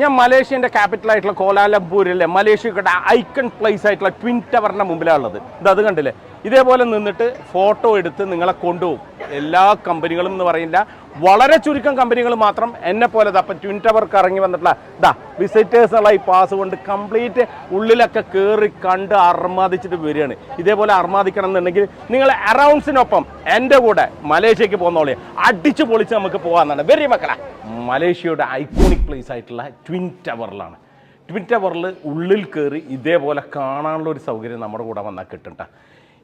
ഞാൻ മലേഷ്യന്റെ ക്യാപിറ്റൽ ആയിട്ടുള്ള കോലാലംപൂരിലെ മലേഷ്യയുടെ ഐക്കൺ പ്ലേസ് ആയിട്ടുള്ള ട്വിൻ ടവറിന്റെ മുമ്പിലാണുള്ളത്. ഇത് അത് കണ്ടില്ലേ? ഇതേപോലെ നിന്നിട്ട് ഫോട്ടോ എടുത്ത് നിങ്ങളെ കൊണ്ടുപോകും. എല്ലാ കമ്പനികളും എന്ന് പറയില്ല വളരെ ചുരുക്കം കമ്പനികൾ മാത്രം എന്നെ പോലെ ദാ അപ്പം ട്വിൻ ടവർക്ക് ഇറങ്ങി വന്നിട്ടുള്ള ഇതാ വിസിറ്റേഴ്സുള്ള ഈ പാസ് കൊണ്ട് കംപ്ലീറ്റ് ഉള്ളിലൊക്കെ കയറി കണ്ട് അർമാദിച്ചിട്ട് വരികയാണ്. ഇതേപോലെ അർമാദിക്കണം എന്നുണ്ടെങ്കിൽ നിങ്ങൾ അറൗണ്ട്സിനൊപ്പം എന്റെ കൂടെ മലേഷ്യക്ക് പോകുന്നോളി. അടിച്ചു പൊളിച്ച് നമുക്ക് പോകാമെന്നാണ്. വെരി മക്കളെ. മലേഷ്യയുടെ ഐക്കോണിക് പ്ലേസ് ആയിട്ടുള്ള ട്വിൻ ടവറിലാണ് ട്വിൻ ടവറിൽ ഉള്ളിൽ കയറി ഇതേപോലെ കാണാനുള്ള ഒരു സൗകര്യം നമ്മുടെ കൂടെ വന്നാൽ കിട്ടണ്ട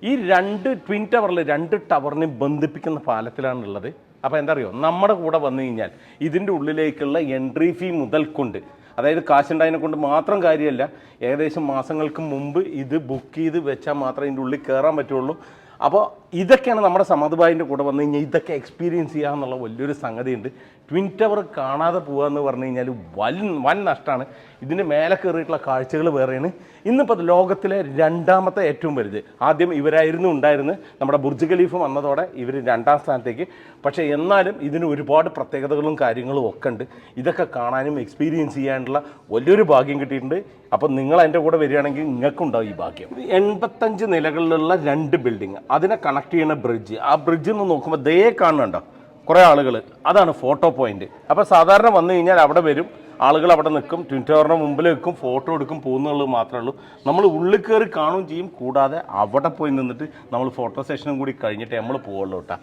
ഈ രണ്ട് ട്വിൻ ടവറിൽ രണ്ട് ടവറിനെ ബന്ധിപ്പിക്കുന്ന പാലത്തിലാണുള്ളത്. അപ്പോൾ എന്താ അറിയോ നമ്മുടെ കൂടെ വന്നു കഴിഞ്ഞാൽ ഇതിന്റെ ഉള്ളിലേക്കുള്ള എൻട്രി ഫീ മുതൽക്കൊണ്ട് അതായത് കാശുണ്ടായതിനെ കൊണ്ട് മാത്രം കാര്യമല്ല ഏകദേശം മാസങ്ങൾക്ക് മുമ്പ് ഇത് ബുക്ക് ചെയ്ത് വെച്ചാൽ മാത്രമേ ഇതിന്റെ ഉള്ളിൽ കയറാൻ പറ്റുള്ളൂ. അപ്പോൾ ഇതൊക്കെയാണ് നമ്മുടെ സമതുബായിന്റെ കൂടെ വന്നു കഴിഞ്ഞാൽ ഇതൊക്കെ എക്സ്പീരിയൻസ് ചെയ്യുക എന്നുള്ള വലിയൊരു സംഗതിയുണ്ട്. ട്വിൻ ടവർ കാണാതെ പോകുക എന്ന് പറഞ്ഞു കഴിഞ്ഞാൽ വൻ വൻ നഷ്ടമാണ്. ഇതിന്റെ മേലെ കയറിയിട്ടുള്ള കാഴ്ചകൾ വേറെയാണ്. ഇന്നിപ്പോൾ ലോകത്തിലെ രണ്ടാമത്തെ ഏറ്റവും വലുത്. ആദ്യം ഇവരായിരുന്നു ഉണ്ടായിരുന്നത്. നമ്മുടെ ബുർജ് ഖലീഫ് വന്നതോടെ ഇവർ രണ്ടാം സ്ഥാനത്തേക്ക്. പക്ഷേ എന്നാലും ഇതിന് ഒരുപാട് പ്രത്യേകതകളും കാര്യങ്ങളും ഒക്കെ ഉണ്ട്. ഇതൊക്കെ കാണാനും എക്സ്പീരിയൻസ് ചെയ്യാനുള്ള വലിയൊരു ഭാഗ്യം കിട്ടിയിട്ടുണ്ട്. അപ്പോൾ നിങ്ങൾ എന്റെ കൂടെ വരികയാണെങ്കിൽ നിങ്ങൾക്കുണ്ടാവും ഈ ഭാഗ്യം. എൺപത്തഞ്ച് നിലകളിലുള്ള രണ്ട് ബിൽഡിംഗ് അതിനെ കണക്ട് ചെയ്യുന്ന ബ്രിഡ്ജ് ആ ബ്രിഡ്ജിൽ നിന്ന് നോക്കുമ്പോൾ ദേ കാണുന്നുണ്ടോ? കുറേ ആളുകൾ അതാണ് ഫോട്ടോ പോയിന്റ് അപ്പോൾ സാധാരണ വന്നു കഴിഞ്ഞാൽ അവിടെ വരും. ആളുകൾ അവിടെ നിൽക്കും. ട്വിൻ ടവറിന് മുമ്പിൽ നിൽക്കും. ഫോട്ടോ എടുക്കും. പോകുന്നുള്ളത് മാത്രമേ ഉള്ളൂ. നമ്മൾ ഉള്ളിൽ കയറി കാണുകയും ചെയ്യും. കൂടാതെ അവിടെ പോയി നിന്നിട്ട് നമ്മൾ ഫോട്ടോ സെഷനും കൂടി കഴിഞ്ഞിട്ട് നമ്മൾ പോകുള്ളൂ കേട്ടോ.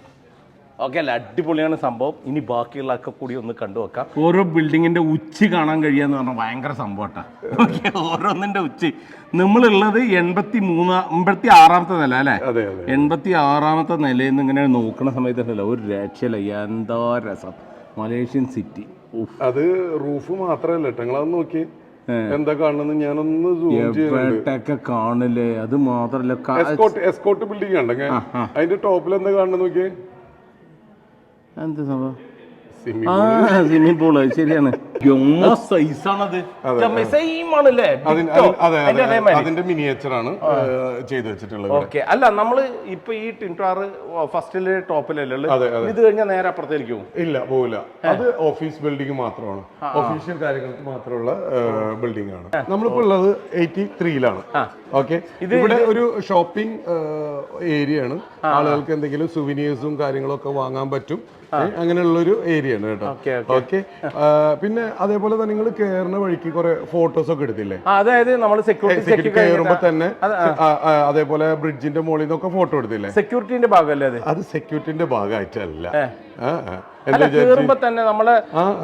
ഓക്കെ അല്ല അടിപൊളിയാണ് സംഭവം. ഇനി ബാക്കിയുള്ള ഒക്കെ കൂടി ഒന്ന് കണ്ടു വെക്കാം ഓരോ ബിൽഡിങ്ങിന്റെ ഉച്ചി കാണാൻ കഴിയാന്ന് പറഞ്ഞാൽ ഭയങ്കര സംഭവട്ടാ. ഓക്കെ ഓരോന്നിന്റെ ഉച്ചി. നമ്മളുള്ളത് എൺപത്തി മൂന്ന് എൺപത്തി ആറാമത്തെ നില അല്ലേ? എൺപത്തി ആറാമത്തെ നിലയിൽ നിന്ന് ഇങ്ങനെ നോക്കുന്ന സമയത്തുണ്ടല്ലോ ഒരു രക്ഷയില്ല. എന്താ രസം. Malaysian city. അത് റൂഫ് മാത്രല്ല. കേട്ടോ നിങ്ങളത് നോക്കി. എന്താ കാണുന്നത്? ഞാനൊന്ന് എവിടെയൊക്കെ കാണില്ലേ? അത് മാത്രല്ല. എസ്കോട്ട് എസ്കോട്ട് ബിൽഡിംഗ് ഉണ്ടെങ്കിൽ അതിന്റെ ടോപ്പിൽ എന്താ കാണുന്നത് നോക്കിയേ? എന്ത് സംഭവം? ആ സ്വിമ്മിംഗ് പൂൾ ശരിയാണ്. അതിന്റെ അതെ അതിന്റെ മിനിയേച്ചർ ആണ് ചെയ്തു വെച്ചിട്ടുള്ളത് ഓക്കെ. അല്ല നമ്മൾ ഇപ്പൊ ഈ ടിൻട്രാർ ഫസ്റ്റിൽ ടോപ്പിലല്ലേ ഇത് കഴിഞ്ഞാൽ നേരെ അപ്പുറത്തേക്ക് പോകും ഇല്ല പോകില്ല അത് ഓഫീസ് ബിൽഡിംഗ് മാത്രമാണ്. ഒഫീഷ്യൽ കാര്യങ്ങൾക്ക് മാത്രമുള്ള ബിൽഡിംഗ് ആണ്. നമ്മളിപ്പോ ഉള്ളത് എയ്റ്റി ത്രീയിലാണ് ഓക്കെ. ഇവിടെ ഒരു ഷോപ്പിംഗ് ഏരിയ ആണ്. ആളുകൾക്ക് എന്തെങ്കിലും സുവിനിയേഴ്സും കാര്യങ്ങളൊക്കെ വാങ്ങാൻ പറ്റും. അങ്ങനെയുള്ള ഒരു ഏരിയ ആണ് കേട്ടോ. ഓക്കെ പിന്നെ അതേപോലെ തന്നെ നിങ്ങൾ കയറുന്ന വഴിക്ക് കുറെ ഫോട്ടോസ് ഒക്കെ എടുത്തില്ലേ? അതായത് നമ്മൾ സെക്യൂരിറ്റി കയറുമ്പോ തന്നെ അതേപോലെ ബ്രിഡ്ജിന്റെ മുകളിൽ നിന്നൊക്കെ ഫോട്ടോ എടുത്തില്ലേ? സെക്യൂരിറ്റിന്റെ ഭാഗമല്ലേ അത്? അത് സെക്യൂരിറ്റിന്റെ ഭാഗമായിട്ടല്ല. കയറുമ്പോ തന്നെ നമ്മൾ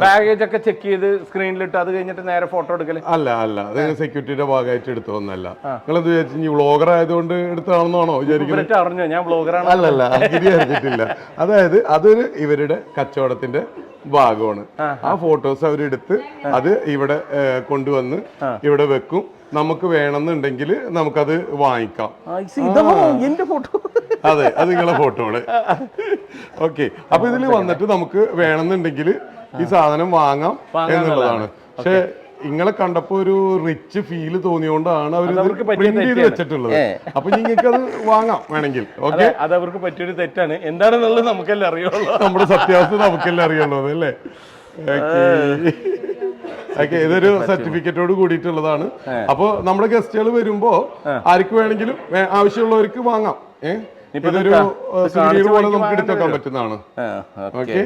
ബാഗേജ് ഒക്കെ ചെക്ക് ചെയ്ത് സ്ക്രീനിലിട്ട് അത് കഴിഞ്ഞിട്ട് നേരെ ഫോട്ടോ എടുക്കൽ. അല്ല അല്ല. അത് സെക്യൂരിറ്റിയുടെ ഭാഗമായിട്ട് എടുത്തതൊന്നല്ല നിങ്ങൾ എന്ത് വിചാരിച്ചു? നീ വ്ളോഗർ ആയതുകൊണ്ട് എടുത്താണെന്നാണോ വിചാരിക്കുന്നത്? അറിഞ്ഞോ? ഞാൻ ബ്ലോഗറാണ് അല്ലല്ല അറിഞ്ഞിട്ടില്ല. അതായത് അതൊരു ഇവരുടെ കച്ചവടത്തിന്റെ ഭാഗമാണ്. ആ ഫോട്ടോസ് അവരെടുത്ത് അത് ഇവിടെ കൊണ്ടുവന്ന് ഇവിടെ വെക്കും. നമുക്ക് വേണമെന്നുണ്ടെങ്കിൽ നമുക്കത് വാങ്ങിക്കാം. എന്റെ ഫോട്ടോ അതെ അത് നിങ്ങളെ ഫോട്ടോകൾ ഓക്കെ അപ്പൊ ഇതിൽ വന്നിട്ട് നമുക്ക് വേണമെന്നുണ്ടെങ്കിൽ ഈ സാധനം വാങ്ങാം എന്നുള്ളതാണ്. പക്ഷെ ഇങ്ങളെ കണ്ടപ്പോ ഒരു റിച്ച് ഫീൽ തോന്നിയോണ്ടാണ് അവർ അവർക്ക് പ്രിന്റ് ചെയ്ത് വെച്ചിട്ടുള്ളത്. അപ്പൊ നിങ്ങൾക്ക് അത് വാങ്ങാം വേണമെങ്കിൽ. ഓക്കെ അത് അവർക്ക് പറ്റിയൊരു തെറ്റാണ്. എന്താണെന്നുള്ളത് നമുക്കെല്ലാം അറിയുള്ളൂ. നമ്മുടെ സത്യാവസ്ഥ നമുക്കെല്ലാം അറിയുള്ളത് അല്ലേ ഓക്കെ ഇതൊരു സർട്ടിഫിക്കറ്റോട് കൂടിയിട്ടുള്ളതാണ്. അപ്പൊ നമ്മുടെ ഗസ്റ്റുകൾ വരുമ്പോ ആർക്ക് വേണമെങ്കിലും ആവശ്യമുള്ളവർക്ക് വാങ്ങാം. ഏഹ് ഇതൊരു പോലെ നമുക്ക് എടുത്തേക്കാൻ. പറ്റുന്നതാണ്. ഓക്കെ.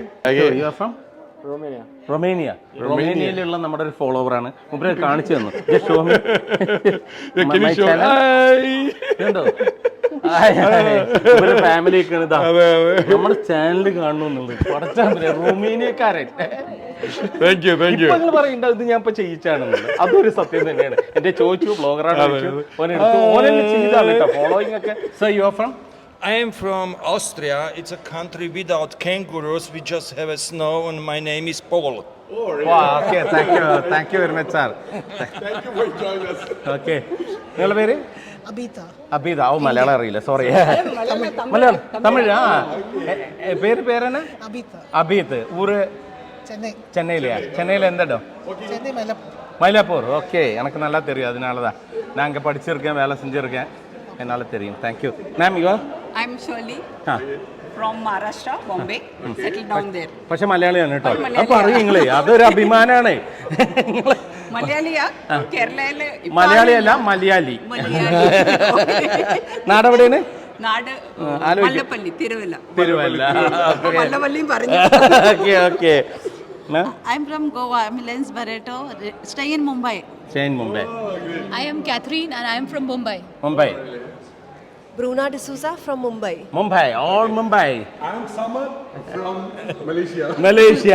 റൊമേനിയ. റൊമേനിയ. റൊമേനിയയിലുള്ള നമ്മുടെ ഒരു ഫോളോവർ ആണ്. മുമ്പേ കാണിച്ചു തന്നു. ഇവർ ഫാമിലി ഒക്കെ നമ്മുടെ ചാനൽ കാണണമെന്നുള്ളത് റൊമേനിയക്കാരൻ. താങ്ക് യു താങ്ക് യു ഇപ്പൊ നിങ്ങൾ പറയണ്ട ഇത് ഞാൻ ഇപ്പൊ ചെയ്യിച്ചാണെന്നുള്ളത്. അതൊരു സത്യം തന്നെയാണ്. എന്റെ ചോദിച്ചു ബ്ലോഗറാണ് ഓനെ ഓനെന്നെ ചെയ്താണ് കേട്ടോ. ഫോളോയിങ് ഒക്കെ. So you are from I am from Austria. It's a country without kangaroos. We just have a snow, and my name is Paul. Okay thank you thank you very much sir okay നിങ്ങളുടെ പേര് Abita. അബീത ഓ മലയാളം അറിയില്ല sorry Malayalam Tamil ആ A- A- പേര് പേരാണ് Abita. അബീത്ത് ഊര് Chennai. சென்னையிலையா சென்னையில் எந்த இடம் Chennai Malapur. மயிலாப்பூர் ஓகே எனக்கு நல்லா தெரியும் அதனால தான் நான் அங்கே படிச்சிருக்கேன் வேலை செஞ்சுருக்கேன் என்னால் தெரியும் thank you ma'am yo I'm Shirley ആ. from Maharashtra, Bombay, settled down there. പക്ഷെ മലയാളിയാണ് കേട്ടോ. മലയാളിയാണ്. അപ്പൊ അറിയുങ്ങളേ അതൊരു അഭിമാനാണ്. നിങ്ങൾ മലയാളിയാ കേരളയിലെ ഇപ്പൊ മലയാളിയല്ല മലയാളി. മലയാളി. നാടെവിടെയാണ്? നാട് ആലോചിക്ക്. മല്ലപ്പള്ളി തിരുവല്ല. തിരുവല്ല. മല്ലപ്പള്ളിയും പറഞ്ഞു. Okay okay. I'm from Goa. I'm Lens Barreto, re- in Mumbai. Mumbai I am Catherine and I am from Mumbai. Mumbai Bruna D'Souza from Mumbai. Mumbai, all Mumbai. Mumbai Samar Mumbai Malaysia. Malaysia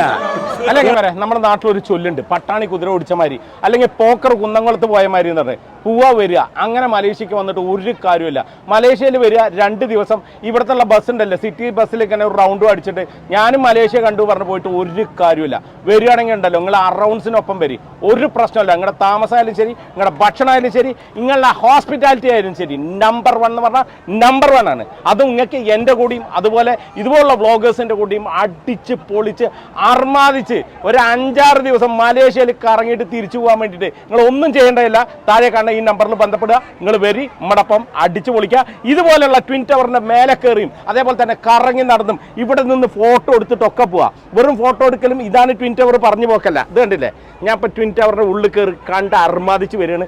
അല്ലെങ്കിൽ പറയാം നമ്മുടെ നാട്ടിൽ ഒരു ചൊല്ലുണ്ട് പട്ടാണി കുതിര ഓടിച്ച മാതിരി അല്ലെങ്കിൽ പോക്കർ കുന്നംകുളത്ത് പോയ മാതിരി എന്ന് പറഞ്ഞത് പോവാ വരിക. അങ്ങനെ മലേഷ്യക്ക് വന്നിട്ട് ഒരു കാര്യമില്ല മലേഷ്യയിൽ വരിക രണ്ട് ദിവസം. ഇവിടുത്തെ ബസ് ഉണ്ടല്ലോ. സിറ്റി ബസ്സിൽ ഇങ്ങനെ ഒരു റൗണ്ടും അടിച്ചിട്ട് ഞാനും മലേഷ്യ കണ്ടു പറഞ്ഞു പോയിട്ട് ഒരു കാര്യമില്ല വരികയാണെങ്കിൽ ഉണ്ടല്ലോ നിങ്ങൾ അറൗണ്ട്സിനൊപ്പം വരി. ഒരു പ്രശ്നമില്ല നിങ്ങളുടെ താമസമായാലും ശരി നിങ്ങളുടെ ഭക്ഷണമായാലും ശരി നിങ്ങളുടെ ഹോസ്പിറ്റാലിറ്റി ആയാലും ശരി. നമ്പർ വൺ എന്ന് പറഞ്ഞാൽ നമ്പർ വൺ ആണ്. അത് നിങ്ങൾക്ക് എന്റെ കൂടിയും അതുപോലെ ഇതുപോലുള്ള വ്ളോഗേഴ്സിന്റെ കൂടിയും അടിച്ച് പൊളിച്ച് അർമാദിച്ച് ഒരു അഞ്ചാറ് ദിവസം മലേഷ്യയിൽ കറങ്ങിയിട്ട് തിരിച്ചു പോകാൻ വേണ്ടിയിട്ട്. നിങ്ങൾ ഒന്നും ചെയ്യേണ്ടതില്ല. താഴെ കാണുന്ന ഈ നമ്പറിൽ ബന്ധപ്പെടുക. നിങ്ങൾ വരി മടപ്പം അടിച്ചു പൊളിക്കുക. ഇതുപോലെയുള്ള ട്വിൻ ടവറിന്റെ മേലെ കയറിയും അതേപോലെ തന്നെ കറങ്ങി നടന്നും ഇവിടെ നിന്ന് ഫോട്ടോ എടുത്തിട്ടൊക്കെ പോവാ. വെറും ഫോട്ടോ എടുക്കലും ഇതാണ് ട്വിൻ ടവർ പറഞ്ഞു പോക്കല്ല. ഇത് കണ്ടില്ലേ? ഞാൻ ഇപ്പോൾ ട്വിൻ ടവറിന്റെ ഉള്ളിൽ കയറി കണ്ട് അർമാദിച്ച് വരികയാണ്.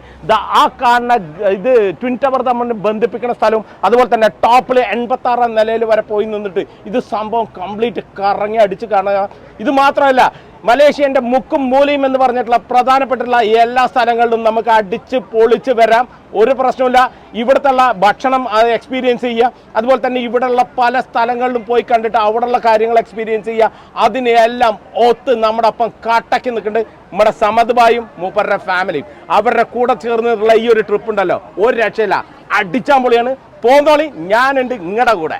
ആ കാണുന്ന ഇത് ട്വിൻ ടവർ തമ്മിൽ ബന്ധിപ്പിക്കുന്ന സ്ഥലവും അതുപോലെ തന്നെ ടോപ്പിൽ എൺപത്തി ആറാം നിലയിൽ വരെ പോയി നിന്നിട്ട് ഇത് സംഭവം കംപ്ലീറ്റ് കറങ്ങി അടിച്ച് കാണുക. ഇത് മാത്രമല്ല മലേഷ്യന്റെ മുക്കും മൂലയും എന്ന് പറഞ്ഞിട്ടുള്ള പ്രധാനപ്പെട്ടുള്ള എല്ലാ സ്ഥലങ്ങളിലും നമുക്ക് അടിച്ച് പൊളിച്ച് വരാം. ഒരു പ്രശ്നമില്ല ഇവിടുത്തെ ഭക്ഷണം എക്സ്പീരിയൻസ് ചെയ്യുക. അതുപോലെ തന്നെ ഇവിടെയുള്ള പല സ്ഥലങ്ങളിലും പോയി കണ്ടിട്ട് അവിടെയുള്ള കാര്യങ്ങൾ എക്സ്പീരിയൻസ് ചെയ്യുക. അതിനെല്ലാം ഒത്ത് നമ്മുടെ ഒപ്പം കട്ടക്കി നിൽക്കുന്നുണ്ട് നമ്മുടെ സമദ്ബായും മൂപ്പരുടെ ഫാമിലിയും അവരുടെ കൂടെ ചേർന്നിട്ടുള്ള ഈ ഒരു ട്രിപ്പ് ഉണ്ടല്ലോ. ഒരു രക്ഷയില്ല. അടിച്ചാൻ പൊളിയാണ്. പോന്നോളി ഞാനുണ്ട്. നിങ്ങളുടെ കൂടെ.